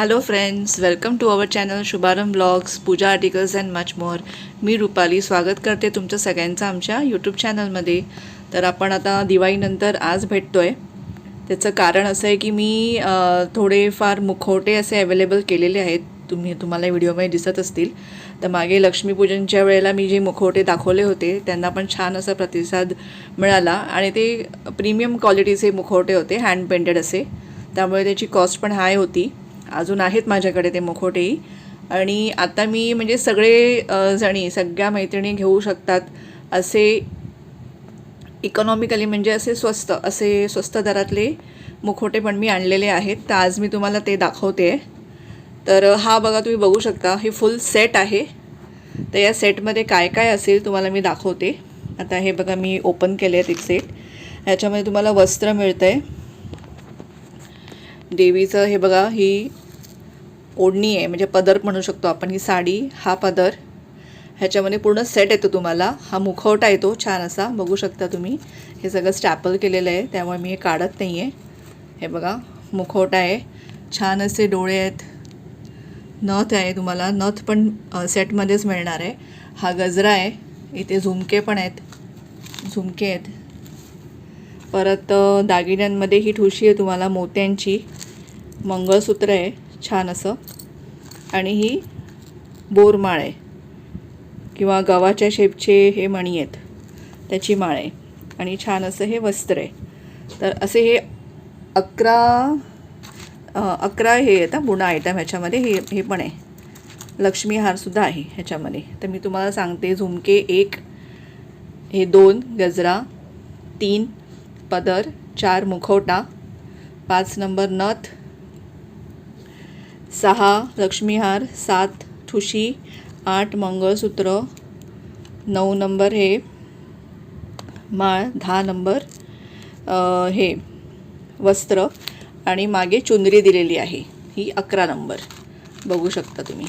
Hello friends welcome to our channel Shubharambh blogs pooja articles and much more मी रुपाली स्वागत करते तुमचं सगळ्यांचं आमच्या यूट्यूब चॅनलमध्ये तर आपण आता दिवाळीनंतर आज भेटतो आहे त्याचं कारण असं आहे की मी थोडेफार मुखवटे असे अवेलेबल केलेले आहेत. तुम्ही तुम्हाला व्हिडिओमध्ये दिसत असतील. तर मागे लक्ष्मीपूजनच्या वेळेला मी जे मुखवटे दाखवले होते त्यांना पण छान असा प्रतिसाद मिळाला. आणि ते प्रीमियम क्वालिटीचे मुखवटे होते हँड पेंटेड असे. त्यामुळे त्याची कॉस्ट पण हाय होती. अजून आहेत माझ्याकडे ते मुखोटेही आणि आता मी म्हणजे सगळे जणी सगळ्या मैत्रिणी घेऊ शकतात असे इकॉनॉमिकली म्हणजे असे स्वस्त असे स्वस्त दरातले मुखवटे पण मी आणलेले आहेत. तर आज मी तुम्हाला ते दाखवते. तर हा बघा तुम्ही बघू शकता हे फुल सेट आहे. तर या सेटमध्ये काय काय असेल तुम्हाला मी दाखवते. आता हे बघा मी ओपन केले आहेत एक सेट ह्याच्यामध्ये तुम्हाला वस्त्र मिळतं आहे देवीचं हे बघा ही ओढणी आहे म्हणजे पदर म्हणू शकतो आपण ही साडी हा पदर. ह्याच्यामध्ये पूर्ण सेट येतो तुम्हाला. हा मुखवटा येतो छान असा. बघू शकता तुम्ही. हे सगळं स्टॅपल केलेलं आहे त्यामुळे मी हे काढत नाही आहे हे बघा मुखवटा आहे. छान असे डोळे आहेत. नथ आहे तुम्हाला. नथ पण सेटमध्येच मिळणार आहे. हा गजरा आहे. इथे झुमके पण आहेत. झुमके आहेत. परत दागिन्यांमध्ये ही ठुशी आहे तुम्हाला मोत्यांची. मंगळसूत्र आहे. छान असं. आणि ही बोरमाळ आहे किंवा गव्हाच्या शेपचे हे मणी आहेत त्याची माळ. आहे आणि छान असं हे वस्त्र. आहे तर असे हे अकरा अकरा हे आहेत बुणा आयटम ह्याच्यामध्ये हे हे पण आहे. लक्ष्मी हारसुद्धा आहे ह्याच्यामध्ये. तर मी तुम्हाला सांगते झुमके एक हे दोन गजरा तीन पदर चार मुखवटा पाच नंबर नथ सहा लक्ष्मीहार सात ठुशी आठ मंगळसूत्र नऊ नंबर हे माळ दहा नंबर हे वस्त्र आणि मागे चुंदरी दिलेली आहे. ही अकरा नंबर. बघू शकता तुम्ही.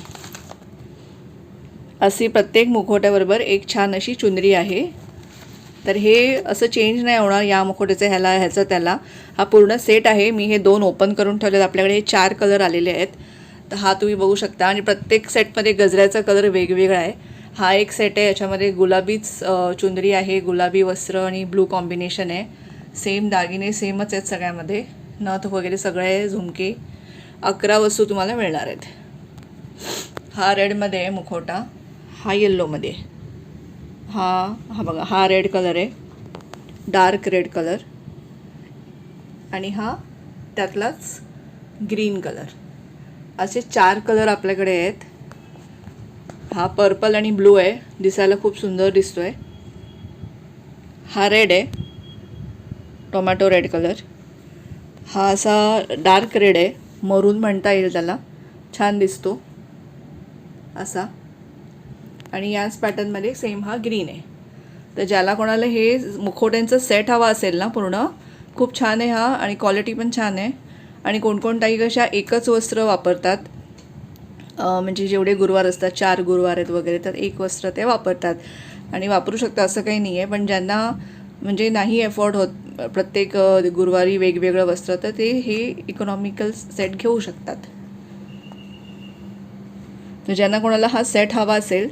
अशी प्रत्येक मुखवट्याबरोबर एक छान अशी चुंदरी आहे. तर हे असं चेंज नाही होणार या मुखोट्याचं ह्याला ह्याचं त्याला. हा पूर्ण सेट आहे. मी हे दोन ओपन करून ठेवलेत. आपल्याकडे हे चार कलर आलेले आहेत. तर हा तुम्ही बघू शकता. आणि प्रत्येक सेटमध्ये गजऱ्याचा कलर वेगवेगळा आहे. हा एक सेट आहे. याच्यामध्ये गुलाबीच चुंदरी आहे. गुलाबी वस्त्र आणि ब्लू कॉम्बिनेशन आहे. सेम दागिने सेमच आहेत सगळ्यामध्ये. नथ वगैरे सगळे झुमके. अकरा वस्तू तुम्हाला मिळणार आहेत. हा रेडमध्ये आहे मुखोटा हा येल्लोमध्ये आहे. हा हा बघा हा रेड कलर आहे. डार्क रेड कलर आणि हा त्यातलाच ग्रीन कलर असे चार कलर आपल्याकडे आहेत. हा पर्पल आणि ब्लू आहे. दिसायला खूप सुंदर दिसतो आहे हा रेड आहे. टोमॅटो रेड कलर हा असा डार्क रेड आहे. मरून म्हणता येईल त्याला. छान दिसतो. असा. आणि याच पॅटर्नमध्ये सेम हा ग्रीन आहे. तर ज्याला कोणाला हे मुखवट्यांचं सेट हवा असेल ना पूर्ण खूप छान आहे हा आणि क्वालिटी पण छान आहे. आणि कोणकोणताही कशा एकच वस्त्र वापरतात म्हणजे जेवढे गुरुवार असतात चार गुरुवार आहेत वगैरे तर एक वस्त्र ते वापरतात. आणि वापरू शकता असं काही नाही आहे पण ज्यांना म्हणजे नाही एफोर्ड होत प्रत्येक गुरुवारी वेगवेगळं वस्त्र तर ते हे इकॉनॉमिकल सेट घेऊ शकतात. तर ज्यांना कोणाला हा सेट हवा असेल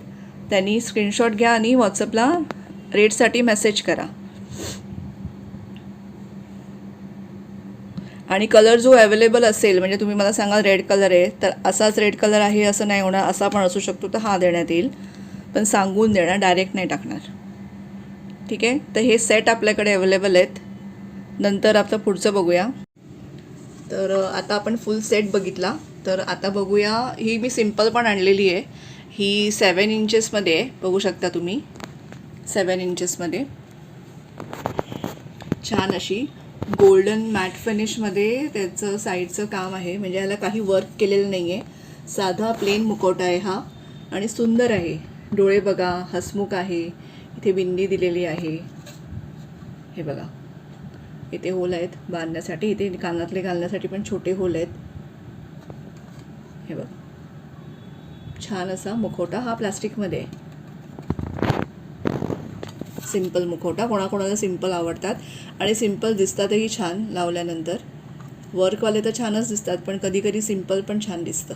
त्यांनी स्क्रीनशॉट घ्या आणि व्हॉट्सअपला रेटसाठी मेसेज करा. आणि कलर जो अवेलेबल असेल म्हणजे तुम्ही मला सांगा रेड कलर आहे तर असाच रेड कलर आहे असं नाही होणार असा पण असू शकतो तर हा देण्यात येईल. पण सांगून देणार डायरेक्ट नाही टाकणार. ठीक आहे? तर हे सेट आपल्याकडे अवेलेबल आहेत. नंतर आता पुढचं बघूया. तर आता आपण फुल सेट बघितला. तर आता बघूया ही मी सिंपल पण आणलेली आहे. ही सेवन इंचेसमध्ये आहे. बघू शकता तुम्ही. सेवन इंचेसमध्ये छान अशी गोल्डन मॅट फिनिशमध्ये त्याचं साईडचं काम आहे. म्हणजे याला काही वर्क केलेलं नाही आहे साधा प्लेन मुखवटा आहे हा. आणि सुंदर आहे. डोळे बघा हसमुख आहे. इथे बिंदी दिलेली आहे. हे बघा. इथे होल आहेत बांधण्यासाठी. इथे कानातले घालण्यासाठी पण छोटे होल आहेत. हे बघा. छान असा मुखवटा हा प्लास्टिकमध्ये आहे. सिंपल मुखवटा कोणाकोणाला सिंपल आवडतात. आणि सिंपल दिसतातही छान लावल्यानंतर. वर्कवाले तर छानच दिसतात पण कधी कधी पण छान दिसतं.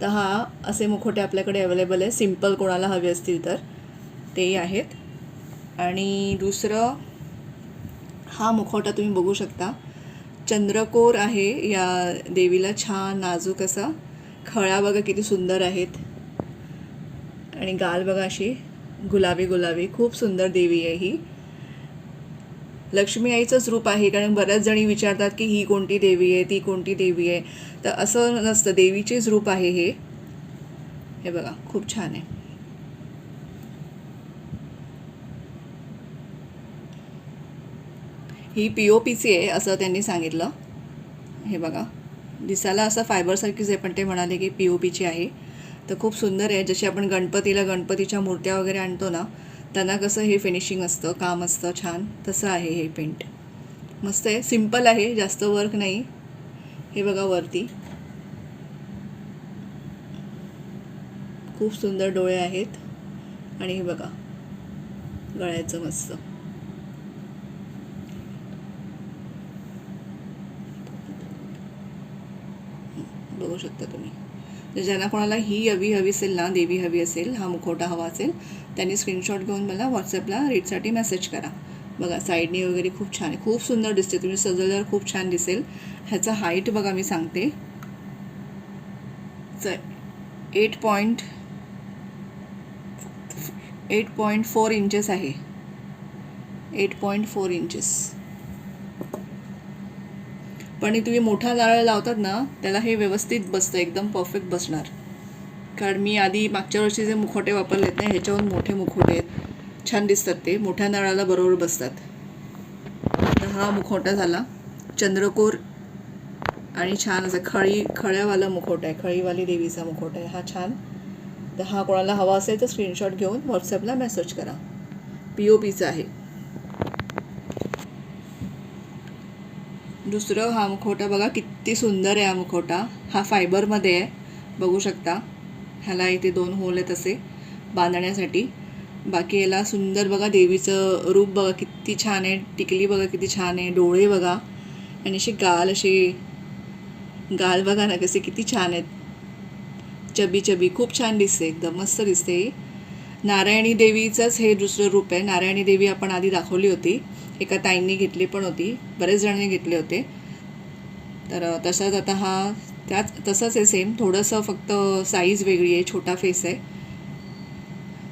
तर हा असे मुखवटे आपल्याकडे अवेलेबल आहे. सिंपल कोणाला हवे असतील तर तेही आहेत. आणि दुसरं हा मुखवटा तुम्ही बघू शकता. चंद्रकोर आहे या देवीला छान नाजूक असा. खळ्या बघा किती सुंदर आहेत. आणि गाल बघा अशी गुलाबी गुलाबी खूप सुंदर देवी आहे ही. लक्ष्मी आईचंच रूप आहे कारण बऱ्याच जणी विचारतात की ही कोणती देवी आहे ती कोणती देवी आहे. तर असं नसतं देवीचेच रूप आहे हे. हे बघा खूप छान आहे. ही पी ओ पीची आहे असं त्यांनी सांगितलं. हे बघा दिसायला असं फायबरसारखीच आहे पण ते म्हणाले की पी ओ पीची आहे. तर खूप सुंदर आहे. जशी आपण गणपतीला गणपतीच्या मूर्त्या वगैरे आणतो ना त्यांना कसं हे फिनिशिंग असतं काम असतं छान तसं आहे हे पेंट मस्त आहे. सिंपल आहे जास्त वर्क नाही. हे बघा वरती. खूप सुंदर डोळे आहेत. आणि हे बघा गळ्याचं मस्त. बघू शकता तुम्ही. तर ज्यांना कोणाला ही हवी हवी असेल ना देवी हवी असेल हा मुखवटा हवा असेल त्यांनी स्क्रीनशॉट घेऊन मला व्हॉट्सअपला रेटसाठी मेसेज करा. बघा साईडने वगैरे खूप छान आहे. खूप सुंदर दिसते. तुम्ही सजवल्यावर खूप छान दिसेल. ह्याचा हाईट बघा मी सांगते. Eight point eight point four inches आहे. एट पॉईंट फोर इंचेस पण तुम्ही मोठा नारळ लावतात ना त्याला हे व्यवस्थित बसतं एकदम परफेक्ट बसणार. कारण मी आधी मागच्या वर्षी जे मुखोटे वापरलेत ना ह्याच्याहून मोठे मुखोटे आहेत. छान दिसतात ते मोठ्या नारळाला बरोबर बसतात. तर हा मुखोटा झाला चंद्रकोर आणि छान असं खळी खळ्यावाला मुखोटा आहे खळीवाली देवीचा मुखोटा आहे हा छान. तर हा कोणाला हवा असेल तर स्क्रीनशॉट घेऊन व्हॉट्सअपला मेसेज करा. पी ओ पीचा आहे. दुसरं हा मुखवटा बघा किती सुंदर आहे हा मुखवटा. हा फायबरमध्ये आहे. बघू शकता. ह्याला इथे दोन होल आहेत असे बांधण्यासाठी. बाकी याला सुंदर बघा देवीचं रूप बघा किती छान आहे. टिकली बघा किती छान आहे. डोळे बघा. आणि अशी गाल अशी गाल बघा ना कसे किती छान आहेत. Chubby chubby. खूप छान दिसते एकदम. मस्त दिसते ही. नारायणी देवीचंच हे दुसरं रूप आहे. नारायणी देवी आपण आधी दाखवली होती. एका ताईंनी घेतली पण होती. बरेच जणांनी घेतले होते. तर तसाच आता हा त्याच तसंच आहे सेम थोडंसं फक्त साईज वेगळी आहे छोटा फेस आहे.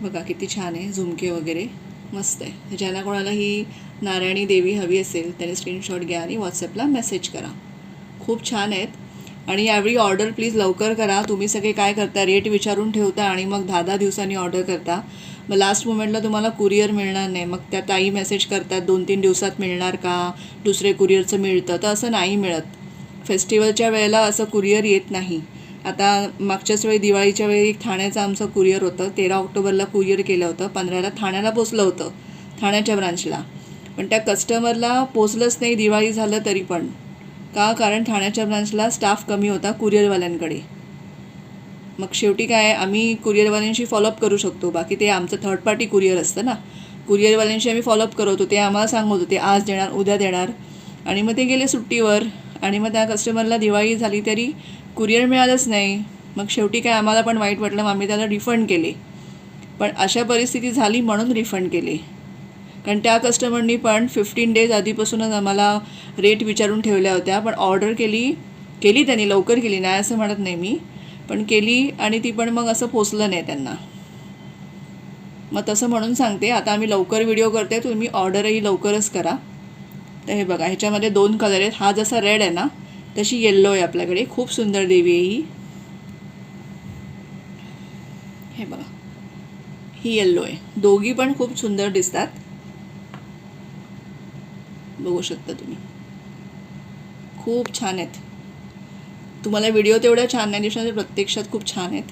बघा किती छान आहे झुमके वगैरे. मस्त आहे. ज्यांना कोणाला ही नारायणी देवी हवी असेल त्याने स्क्रीनशॉट घ्या आणि व्हॉट्सअपला मेसेज करा. खूप छान आहेत. आणि यावेळी ऑर्डर प्लीज लवकर करा. तुम्ही सगळे काय करता रेट विचारून ठेवता आणि मग दहा दहा दिवसांनी ऑर्डर करता. मग लास्ट मोमेंटला तुम्हाला कुरिअर मिळणार नाही. मग त्या ताई मेसेज करतात दोन तीन दिवसात मिळणार का? दुसरे कुरिअरचं मिळतं. तर असं नाही मिळत. फेस्टिवलच्या वेळेला असं कुरिअर येत नाही. आता मागच्याच वेळी दिवाळीच्या वेळी ठाण्याचं आमचं कुरिअर होतं. तेरा ऑक्टोबरला कुरिअर केलं होतं. पंधराला ठाण्याला पोचलं होतं ठाण्याच्या ब्रांचला पण त्या कस्टमरला पोचलंच नाही दिवाळी झालं तरी पण. का? कारण ठाण्याच्या ब्रांचला स्टाफ कमी होता कुरिअरवाल्यांकडे मग शेवटी काय आम्ही कुरिअरवाल्यांशी फॉलोअप करू शकतो. बाकी ते आमचं थर्ड पार्टी कुरिअर असतं ना. कुरिअरवाल्यांशी आम्ही फॉलोअप करत होते आम्हाला सांगत होते आज देणार उद्या देणार. आणि मग ते गेले सुट्टीवर. आणि मग त्या कस्टमरला दिवाळी झाली तरी कुरिअर मिळालंच नाही. मग शेवटी काय आम्हाला पण वाईट वाटलं मग आम्ही त्याला रिफंड केले. पण अशा परिस्थिती झाली म्हणून रिफंड केले. कारण त्या कस्टमरनी पण फिफ्टीन डेज आधीपासूनच आम्हाला रेट विचारून ठेवल्या होत्या. पण ऑर्डर केली केली त्यांनी लवकर केली. नाही असं म्हणत नाही मी. पण केली आणि ती पण मग असं पोचलं नाही त्यांना. मग तसं म्हणून सांगते आता आम्ही लवकर व्हिडिओ करते तुम्ही ऑर्डरही लवकरच करा. तर हे बघा ह्याच्यामध्ये दोन कलर आहेत. हा जसा रेड आहे ना तशी येल्लो आहे आपल्याकडे. खूप सुंदर देवी आहे ही. हे बघा. ही येल्लो आहे. दोघी पण खूप सुंदर दिसतात. बघू शकता तुम्ही. खूप छान आहेत. तुम्हाला व्हिडिओ तेवढ्या छान नाही दिसणार प्रत्यक्षात खूप छान आहेत.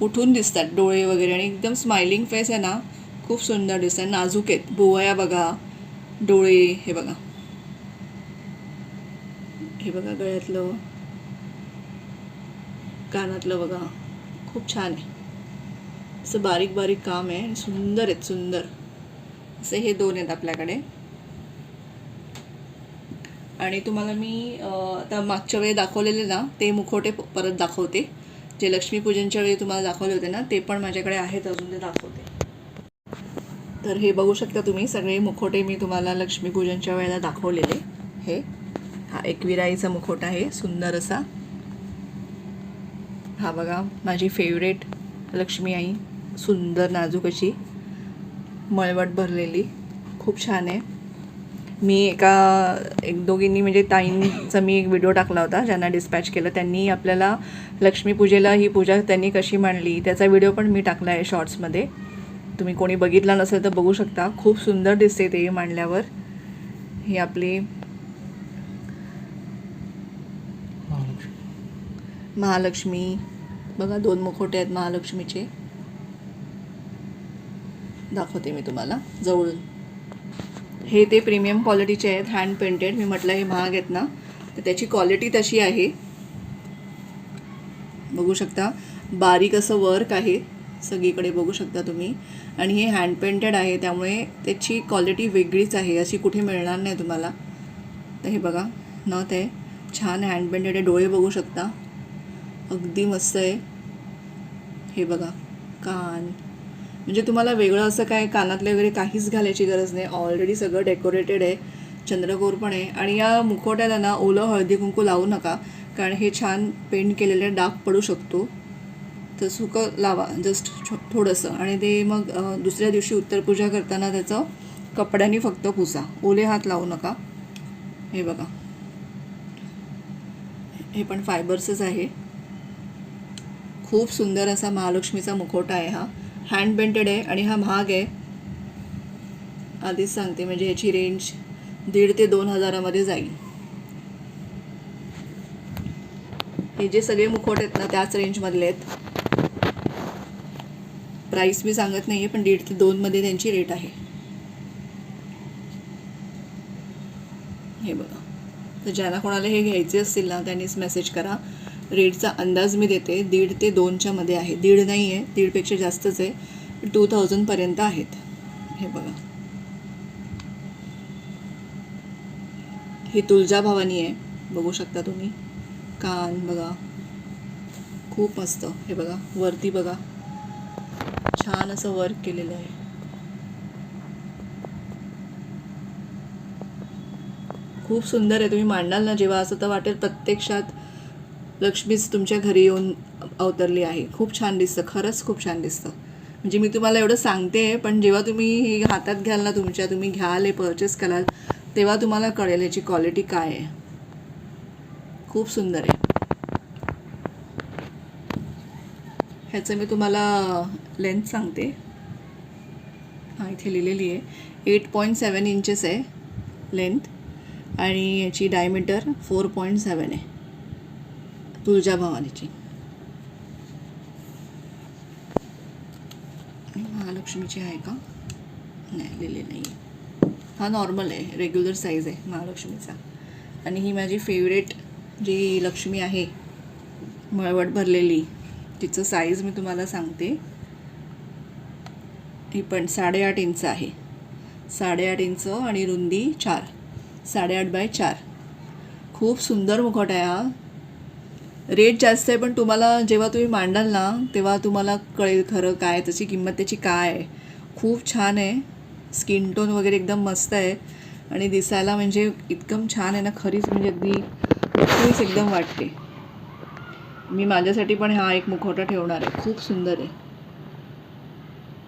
उठून दिसतात डोळे वगैरे आणि एकदम स्माइलिंग फेस आहे ना खूप सुंदर दिसतात. नाजूक आहेत. भुवया बघा. डोळे हे बघा. हे बघा गळ्यातलं. कानातलं बघा. खूप छान आहे. असं बारीक बारीक काम आहे सुंदर आहेत सुंदर. असे हे दोन आहेत आपल्याकडे. आणि तुम्हाला मी आता मागच्या वेळी दाखवलेले ना ते मुखवटे परत दाखवते. जे लक्ष्मीपूजनच्या वेळी तुम्हाला दाखवले होते ना ते पण माझ्याकडे आहेत अजून ते दाखवते. तर हे बघू शकता तुम्ही सगळे मुखोटे मी तुम्हाला लक्ष्मीपूजनच्या वेळेला दाखवलेले. हे हा एकविराईचा मुखोट आहे सुंदर असा. हा बघा माझी फेवरेट लक्ष्मी आई सुंदर नाजूक अशी मळवट भरलेली. खूप छान आहे. मी एका एक दोघींनी म्हणजे ताईंचा मी एक व्हिडिओ टाकला होता ज्यांना डिस्पॅच केलं. त्यांनी आपल्याला लक्ष्मीपूजेला ही पूजा त्यांनी कशी मांडली त्याचा व्हिडिओ पण मी टाकला आहे शॉर्ट्समध्ये तुम्ही कोणी बघितला नसेल तर बघू शकता. खूप सुंदर दिसते ते मांडल्यावर. ही आपली महालक्ष्मी. बघा दोन मुखोटे आहेत महालक्ष्मीचे. दाखवते मी तुम्हाला जवळून. हे ते प्रीमियम क्वालिटीचे आहेत हँड पेंटेड मी म्हटलं हे महाग आहेत ना. तर त्याची क्वालिटी तशी आहे. बघू शकता. बारीक असं वर्क आहे. सगळीकडे बघू शकता तुम्ही. आणि हे हँड पेंटेड आहे त्यामुळे त्याची क्वालिटी वेगळीच आहे. अशी कुठे मिळणार नाही तुम्हाला. तर हे बघा. नथ आहे. छान हँड पेंटेड आहे. डोळे बघू शकता. अगदी मस्त आहे. हे बघा. कान. म्हणजे तुम्हाला वेगळं असं काय कानातले वगैरे काहीच घालायची गरज नाही. ऑलरेडी सगळं डेकोरेटेड आहे चंद्रकोर पण आहे. आणि या मुखवट्याला ना ओलं हळदी कुंकू लावू नका कारण हे छान पेंट केलेले डाग पडू शकतो. तर सुकं लावा जस्ट थोडंसं. आणि ते मग दुसऱ्या दिवशी उत्तरपूजा करताना त्याचं कपड्यांनी फक्त पुसा. ओले हात लावू नका. हे बघा. हे पण फायबर्सच आहे. खूप सुंदर असा महालक्ष्मीचा मुखवटा आहे हा. हँड पेंटेड आहे आणि हा महाग आहे. आधीच सांगते म्हणजे ह्याची रेंज दीड ते दोन हजारामध्ये जाईल. हे जे सगळे मुखवट आहेत ना त्याच रेंजमधले आहेत. प्राईस मी सांगत नाही आहे पण दीड ते दोनमध्ये त्यांची रेट आहे. हे बघा. तर ज्यांना कोणाला हे घ्यायचे असतील ना त्यांनीच मेसेज करा. रेटचा अंदाज मी देते. दीड ते दोनच्या मध्ये आहे. दीड नाही आहे दीडपेक्षा जास्तच आहे. टू थाउजंडपर्यंत आहेत. हे बघा. ही तुळजा भवानी आहे. बघू शकता तुम्ही. कान बघा. खूप मस्त. हे बघा. वरती बघा. छान असं वर्क केलेलं आहे. खूप सुंदर आहे. तुम्ही मांडाल ना जेव्हा असं तर वाटेल प्रत्यक्षात लक्ष्मीच तुमच्या घरी येऊन अवतरली आहे. खूप छान दिसतं. खरंच खूप छान दिसतं. म्हणजे मी तुम्हाला एवढं सांगते पण जेव्हा तुम्ही हे हातात घ्याल ना तुमच्या तुम्ही घ्याल हे परचेस कराल तेव्हा तुम्हाला कळेल याची क्वालिटी काय आहे. खूप सुंदर आहे. ह्याचं मी तुम्हाला लेंथ सांगते. हां इथे लिहिलेली आहे. एट पॉईंट सेवन इंचेस आहे लेंथ आणि याची डायमीटर फोर पॉईंट सेवन आहे. तुळजा भवानीची. महालक्ष्मीची आहे का? नाही लिहिले नाही आहे हा नॉर्मल आहे रेग्युलर साईज आहे महालक्ष्मीचा. आणि ही माझी फेवरेट जी लक्ष्मी आहे मळवट भरलेली तिचं साईज मी तुम्हाला सांगते. ही पण साडेआठ इंच आहे. साडेआठ इंच आणि रुंदी चार. साडेआठ बाय चार. खूप सुंदर मुखवट आहे हा. रेट जास्त आहे पण तुम्हाला जेव्हा तुम्ही मांडाल ना तेव्हा तुम्हाला कळेल खरं काय त्याची किंमत त्याची काय आहे. खूप छान आहे. स्किन टोन वगैरे एकदम मस्त आहे. आणि दिसायला म्हणजे इतकं छान आहे ना खरीच म्हणजे अगदी खूपच एकदम वाटते. मी माझ्यासाठी पण हा एक मुखवटा ठेवणार आहे. खूप सुंदर आहे.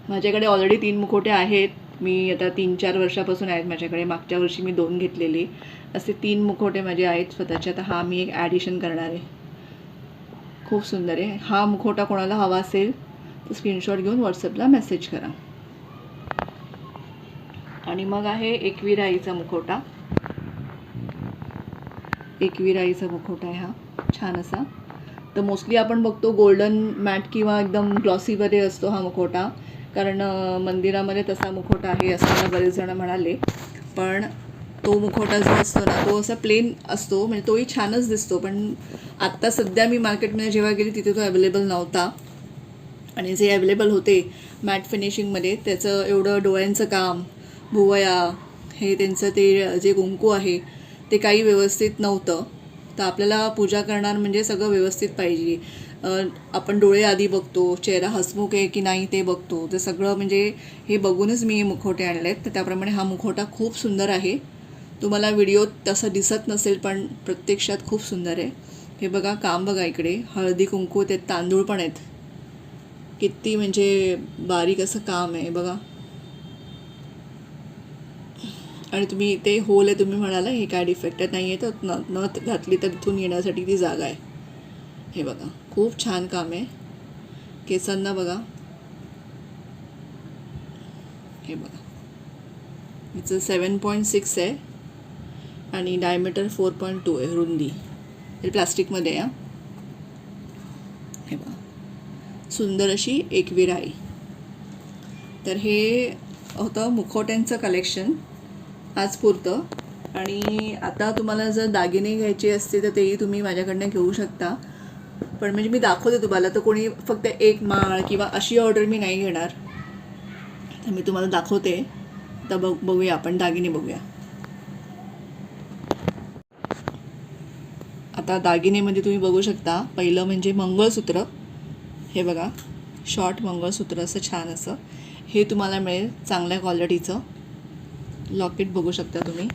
माझ्याकडे ऑलरेडी तीन मुखवटे आहेत. मी आता तीन चार वर्षापासून आहेत माझ्याकडे. मागच्या वर्षी मी दोन घेतलेले. असे तीन मुखवटे माझे आहेत. स्वतःचे आता हा मी एक ॲडिशन करणार आहे. खूप सुंदर आहे. हा मुखवटा कोणाला हवा असेल तर स्क्रीनशॉट घेऊन व्हॉट्सअपला मेसेज करा. आणि मग आहे एकविराईचा मुखवटा. एकविराईचा मुखवटा आहे हा. छान असा. तर मोस्टली आपण बघतो गोल्डन मॅट किंवा एकदम ग्लॉसीमध्ये असतो हा मुखवटा. कारण मंदिरामध्ये तसा मुखवटा आहे असं मला बरेच जण म्हणाले. पण तो मुखवटा जो असतो ना तो असा प्लेन असतो. म्हणजे तोही छानच दिसतो. पण आत्ता सध्या मी मार्केटमध्ये जेव्हा गेली तिथे तो अवेलेबल नव्हता. आणि जे अवेलेबल होते मॅट फिनिशिंगमध्ये त्याचं एवढं डोळ्यांचं काम भुवया हे त्यांचं ते जे कुंकू आहे ते काही व्यवस्थित नव्हतं. तर आपल्याला पूजा करणार म्हणजे सगळं व्यवस्थित पाहिजे. आपण डोळे आधी बघतो चेहरा हसमुख आहे की नाही ते बघतो. ते सगळं म्हणजे हे बघूनच मी हे मुखवटे आणले आहेत तर त्याप्रमाणे हा मुखवटा खूप सुंदर आहे. तुम्हाला व्हिडिओ तसं दिसत नसेल पण प्रत्यक्षात खूप सुंदर आहे. हे बघा काम बघा इकडे. हळदी कुंकू ते तांदूळ पण आहेत. किती म्हणजे बारीक असं काम आहे बघा. आणि तुम्ही ते होल आहे तुम्ही म्हणाला हे काय डिफेक्टेड नाही आहे तर न नथ घातली तर इथून येण्यासाठी ती जागा आहे. हे बघा खूप छान काम आहे. केसांना बघा. हे बघा. हिचं सेवन पॉईंट सिक्स आहे. आणि डायमीटर फोर पॉईंट टू आहे रुंदी. हे प्लास्टिकमध्ये आहे हे. बघा सुंदर अशी एकवीर तर हे होतं मुखवट्यांचं कलेक्शन आज पुरतं. आणि आता तुम्हाला जर दागिने घ्यायचे असते तर तेही तुम्ही माझ्याकडनं घेऊ शकता. पण म्हणजे मी दाखवते तुम्हाला तर कोणी फक्त एक माळ किंवा अशी ऑर्डर मी नाही घेणार. तर मी तुम्हाला दाखवते. तर बघ बघूया आपण दागिने बघूया. आता दागिनेमध्ये तुम्ही बघू शकता पहिलं म्हणजे मंगळसूत्र. हे बघा शॉर्ट मंगळसूत्र असं छान असं. हे तुम्हाला मिळेल चांगल्या क्वालिटीचं लॉकेट बघू शकता तुम्ही.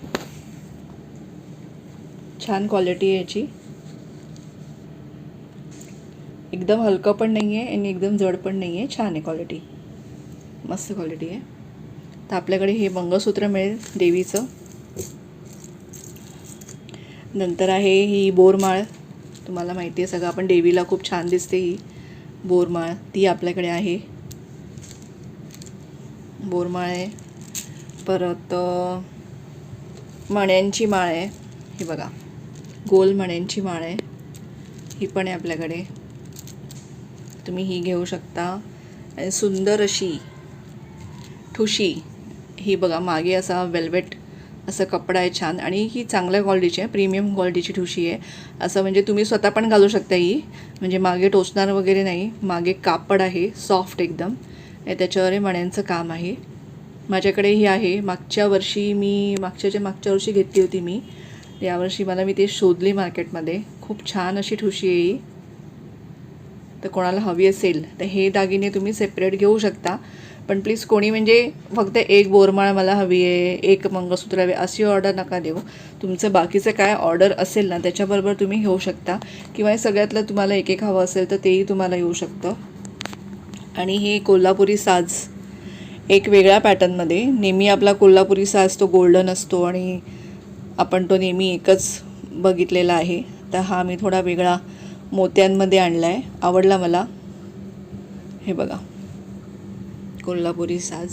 छान क्वालिटी आहे याची. एकदम हलकं पण नाही आहे आणि एकदम जड पण नाही आहे छान आहे क्वालिटी मस्त क्वालिटी आहे. तर आपल्याकडे हे मंगळसूत्र मिळेल देवीचं. नंतर आहे ही बोरमाळ. तुम्हाला माहिती आहे सगळं आपण देवीला खूप छान दिसते ही बोरमाळ. ती आपल्याकडे आहे. बोरमाळ आहे. परत मण्यांची माळ आहे. ही बघा. गोल मण्यांची माळ आहे. ही पण आहे आपल्याकडे. तुम्ही ही घेऊ शकता. आणि सुंदर अशी ठुशी. ही बघा मागे असा वेल्वेट असं कपडा आहे छान. आणि ही चांगल्या क्वालिटीची आहे प्रीमियम क्वालिटीची ठुशी आहे. असं म्हणजे तुम्ही स्वतः पण घालू शकता ही. म्हणजे मागे टोचणार वगैरे नाही. मागे कापड आहे सॉफ्ट एकदम. त्याच्यावर हे मण्यांचं काम आहे. माझ्याकडे ही आहे. मागच्या वर्षी मी मागच्याच्या मागच्या वर्षी घेतली होती मी यावर्षी मला मी ते शोधली मार्केटमध्ये खूप छान अशी ठुशी आहे ही. तर कोणाला हवी असेल तर हे दागिने तुम्ही सेपरेट घेऊ शकता. पण प्लीज कोणी म्हणजे फक्त एक बोरमाळ मला हवी आहे एक मंगळसूत्र हवे अशी ऑर्डर नका देऊ. तुमचं बाकीचं काय ऑर्डर असेल ना त्याच्याबरोबर तुम्ही घेऊ शकता. किंवा हे सगळ्यातलं तुम्हाला एक एक हवं असेल तर तेही तुम्हाला येऊ शकतं. आणि हे कोल्हापुरी साज एक वेगळ्या पॅटर्नमध्ये नेहमी आपला कोल्हापुरी साज तो गोल्डन असतो आणि आपण तो नेहमी एकच बघितलेला आहे. तर हा मी थोडा वेगळा मोत्यांमध्ये आणला आहे आवडला मला? हे बघा. कोल्हापुरी साज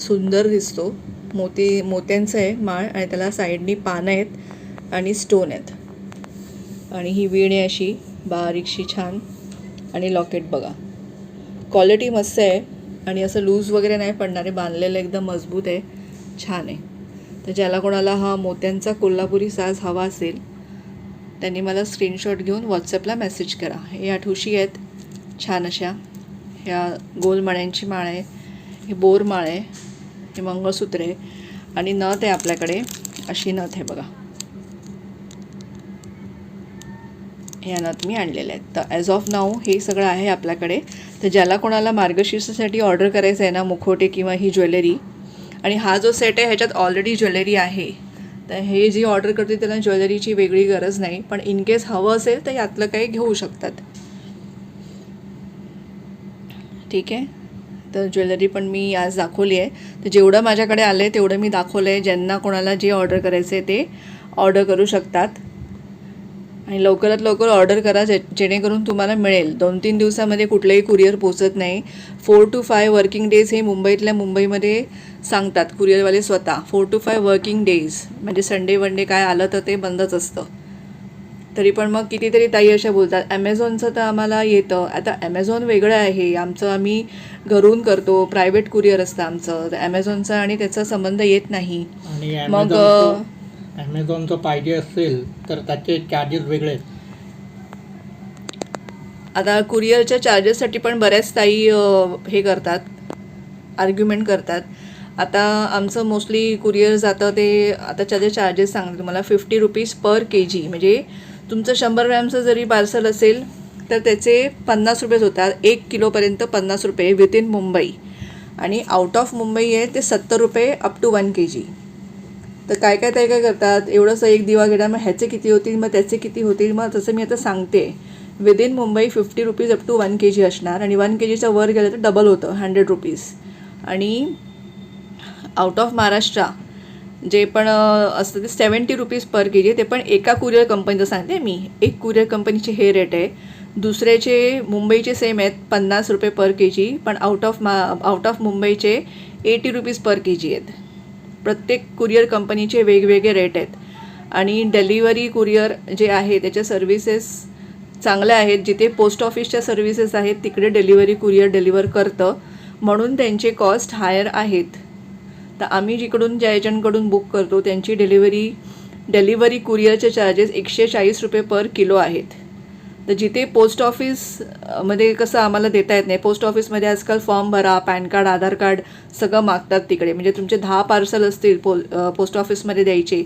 सुंदर दिसतो. मोती मोत्यांचं आहे माळ आणि त्याला साईडनी पानं आहेत आणि स्टोन आहेत. आणि ही वीण आहे अशी बारीकशी छान. आणि लॉकेट बघा. क्वालिटी मस्त आहे. आणि असं लूज वगैरे नाही पडणार आहे. बांधलेलं एकदम मजबूत आहे. छान आहे. तर ज्याला कोणाला हा मोत्यांचा कोल्हापुरी साज हवा असेल त्यांनी मला स्क्रीनशॉट घेऊन व्हॉट्सअपला मेसेज करा. हे आठवशी आहेत. छान अशा. ह्या गोलमाळ्यांची माळ आहे हे बोरमाळ आहे हे मंगळसूत्र आहे आणि नथ आहे आपल्याकडे. अशी नथ आहे बघा. ह्या नथ मी आणलेल्या आहेत. तर ॲज ऑफ नाऊ हे सगळं आहे आपल्याकडे. तर ज्याला कोणाला मार्गशीर्षासाठी ऑर्डर करायचं आहे ना मुखोटे किंवा ही ज्वेलरी. आणि हा जो सेट आहे ह्याच्यात ऑलरेडी ज्वेलरी आहे. तर हे जी ऑर्डर करते त्याला ज्वेलरीची वेगळी गरज नाही. पण इन केस हवं असेल तर यातलं काही घेऊ शकतात. ठीक आहे. तर ज्वेलरी पण मी आज दाखवली आहे. तर जेवढं माझ्याकडे आलं आहे तेवढं मी दाखवलं आहे ज्यांना कोणाला जे ऑर्डर करायचं आहे ते ऑर्डर करू शकतात. आणि लवकरात लवकर ऑर्डर करा जे जेणेकरून तुम्हाला मिळेल. दोन तीन दिवसामध्ये कुठलंही कुरिअर पोचत नाही. Four to five working days हे मुंबईतल्या मुंबईमध्ये सांगतात. कुरिअरवाले स्वतः. Four to five working days म्हणजे संडे वनडे काय आलं तर ते बंदच असतं. तरी पण मग कितीतरी ताई अशा बोलतात ॲमेझॉनचं तर आम्हाला येतं. आता ॲमेझॉन वेगळं आहे. आमचं आम्ही घरून करतो. प्रायव्हेट कुरिअर असतं आमचं. तर ॲमेझॉनचा आणि त्याचा संबंध येत नाही. मग ॲमेझॉनचं पाहिजे असेल तर त्याचे चार्जेस वेगळे आहेत. आता कुरिअरच्या चार्जेससाठी पण बऱ्याच ताई हे करतात आर्ग्युमेंट करतात. आता आमचं मोस्टली कुरिअर जातं ते आताच्या जे चार्जेस सांगते तुम्हाला फिफ्टी रुपीज पर के जी म्हणजे तुमचं शंभर ग्रॅमचं जरी पार्सल असेल तर त्याचे पन्नास रुपयेच होतात. एक किलोपर्यंत पन्नास रुपये विथ इन मुंबई. आणि आउट ऑफ मुंबई आहे ते सत्तर रुपये up to one K G तर काय काय ते काय करतात? एवढंसं एक दिवा घेणार मग ह्याचे किती होतील? मग त्याचे किती होतील? मग तसं मी आता सांगते. Within Mumbai fifty rupees up to one K G असणार. आणि वन के जीच्या वर गेलं तर डबल होतं हंड्रेड रुपीज आणि आउट ऑफ महाराष्ट्र जे पण असतं ते सेवन्टी रुपीज पर के जी ते पण एका कुरिअर कंपनीचं सांगते मी. एक कुरिअर कंपनीचे हे रेट आहे. दुसऱ्याचे मुंबईचे सेम आहेत पन्नास रुपये पर के जी पण आउट ऑफ मा आउट ऑफ मुंबईचे eighty rupees per K G आहेत. प्रत्येक कुरिअर कंपनीचे वेगवेगळे रेट आहेत. आणि डिलिव्हरी कुरिअर जे आहे त्याच्या सर्व्हिसेस चांगल्या आहेत. जिथे पोस्ट ऑफिसच्या सर्व्हिसेस आहेत तिकडे डिलिव्हरी कुरिअर डिलिव्हर करतं. म्हणून त्यांचे कॉस्ट हायर आहेत. तर आम्ही जिकडून ज्या एजंटकडून बुक करतो त्यांची डिलिव्हरी डिलिव्हरी कुरिअरचे चार्जेस एकशे चाळीस रुपये पर किलो आहेत. तर जिथे पोस्ट ऑफिसमध्ये कसं आम्हाला देता येत नाही पोस्ट ऑफिसमध्ये आजकाल फॉर्म भरा पॅन कार्ड आधार कार्ड सगळं मागतात तिकडे. म्हणजे तुमचे दहा पार्सल असतील पो पोस्ट ऑफिसमध्ये द्यायचे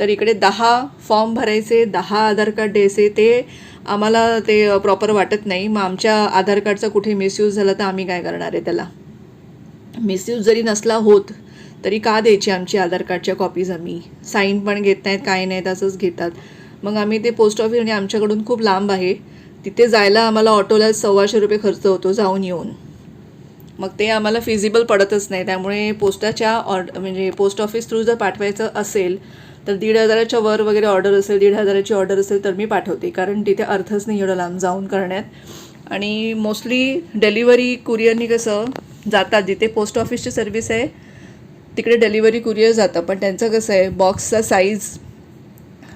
तर इकडे दहा फॉर्म भरायचे दहा आधार कार्ड द्यायचे ते आम्हाला ते प्रॉपर वाटत नाही. मग आमच्या आधार कार्डचा कुठे मिसयूज झाला तर आम्ही काय करणार आहे त्याला? मिसयूज जरी नसला होत तरी का द्यायची आमची आधार कार्डच्या कॉपीज आम्ही? साईन पण घेत नाहीत काय नाहीत असंच घेतात. मग आम्ही ते पोस्ट ऑफिस आणि आमच्याकडून खूप लांब आहे. तिथे जायला आम्हाला ऑटोला सव्वाशे रुपये खर्च होतो जाऊन येऊन. मग ते आम्हाला फिजिबल पडतच नाही. त्यामुळे पोस्टाच्या ऑर्ड म्हणजे पोस्ट ऑफिस थ्रू जर पाठवायचं असेल तर दीड हजाराच्या वर वगैरे ऑर्डर असेल दीड हजाराची ऑर्डर असेल तर मी पाठवते. कारण तिथे अर्थच नाही एवढं लांब जाऊन करण्यात. आणि मोस्टली डिलिव्हरी कुरिअरनी कसं जातात जिथे पोस्ट ऑफिसची सर्व्हिस आहे तिकडे डिलिव्हरी कुरिअर जातं. पण त्यांचं कसं आहे बॉक्सचा साईज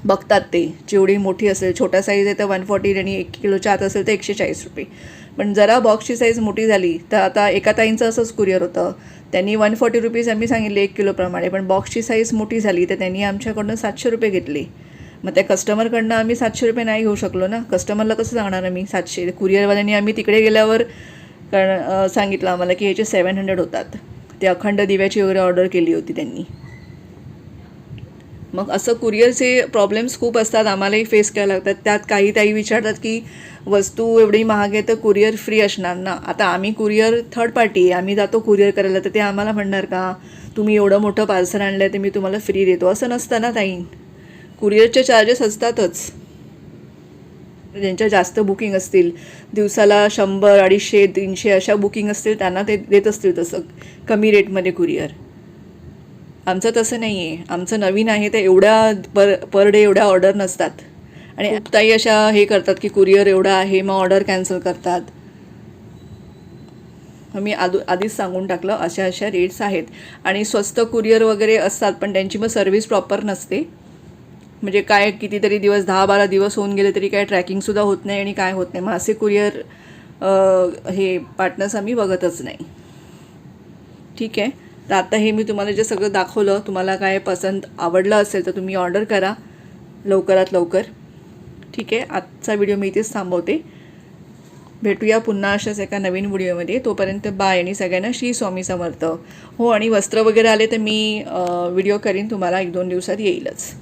बघतात ते. जेवढी मोठी असेल छोटा साईज आहे तर वन फॉर्टी आणि एक किलोच्या आत असेल तर एकशे चाळीस रुपये. पण जरा बॉक्सची साईज मोठी झाली तर आता एका ताईंचं असंच कुरिअर होतं. त्यांनी वन फॉर्टी रुपीज आम्ही सांगितले एक किलोप्रमाणे पण बॉक्सची साईज मोठी झाली तर त्यांनी आमच्याकडनं सातशे रुपये घेतले. मग त्या कस्टमरकडनं आम्ही सातशे रुपये नाही घेऊ शकलो ना. कस्टमरला कसं सांगणार आम्ही सातशे? कुरिअरवाल्यांनी आम्ही तिकडे गेल्यावर कारण सांगितलं आम्हाला की याचे सेवन हंड्रेड होतात. ते अखंड दिव्याची वगैरे ऑर्डर केली होती त्यांनी. मग असं कुरिअरचे प्रॉब्लेम्स खूप असतात आम्हालाही फेस करायला लागतात. त्यात काही ताई विचारतात की वस्तू एवढी महाग आहे तर कुरिअर फ्री असणार ना? आता आम्ही कुरिअर थर्ड पार्टी आहे. आम्ही जातो कुरिअर करायला तर ते आम्हाला म्हणणार का तुम्ही एवढं मोठं पार्सल आणलं आहे ते मी तुम्हाला फ्री देतो. असं नसतं ना ताई. कुरिअरचे चार्जेस असतातच. ज्यांच्या जास्त बुकिंग असतील दिवसाला शंभर अडीचशे तीनशे अशा बुकिंग असतील त्यांना ते देत असतील तसं. कमी रेटमध्ये कुरिअर. आमचं तसं नाही आहे आमचं नवीन आहे तर एवढ्या पर पर डे एवढ्या ऑर्डर नसतात. आणि ताई अशा हे करतात की कुरिअर एवढा आहे मग ऑर्डर कॅन्सल करतात. मी आदू आधीच सांगून टाकलं अशा अशा रेट्स आहेत. आणि स्वस्त कुरिअर वगैरे असतात पण त्यांची मग सर्व्हिस प्रॉपर नसते. म्हणजे काय कितीतरी दिवस दहा बारा दिवस होऊन गेले तरी काय ट्रॅकिंगसुद्धा होत नाही आणि काय होत नाही. मग असे कुरिअर हे पार्टनर्स आम्ही बघतच नाही. ठीक आहे? तर आता हे मी तुम्हाला जे सगळं दाखवलं तुम्हाला काय पसंत आवडलं असेल तर तुम्ही ऑर्डर करा लवकरात लवकर. ठीक आहे? आजचा व्हिडिओ मी इथेच थांबवते. भेटूया पुन्हा अशाच एका नवीन व्हिडिओमध्ये तोपर्यंत बाय आणि सगळ्यांना श्री स्वामी समर्थ. हो आणि वस्त्र वगैरे आले तर मी व्हिडिओ करीन. तुम्हाला एक दोन दिवसात येईलच.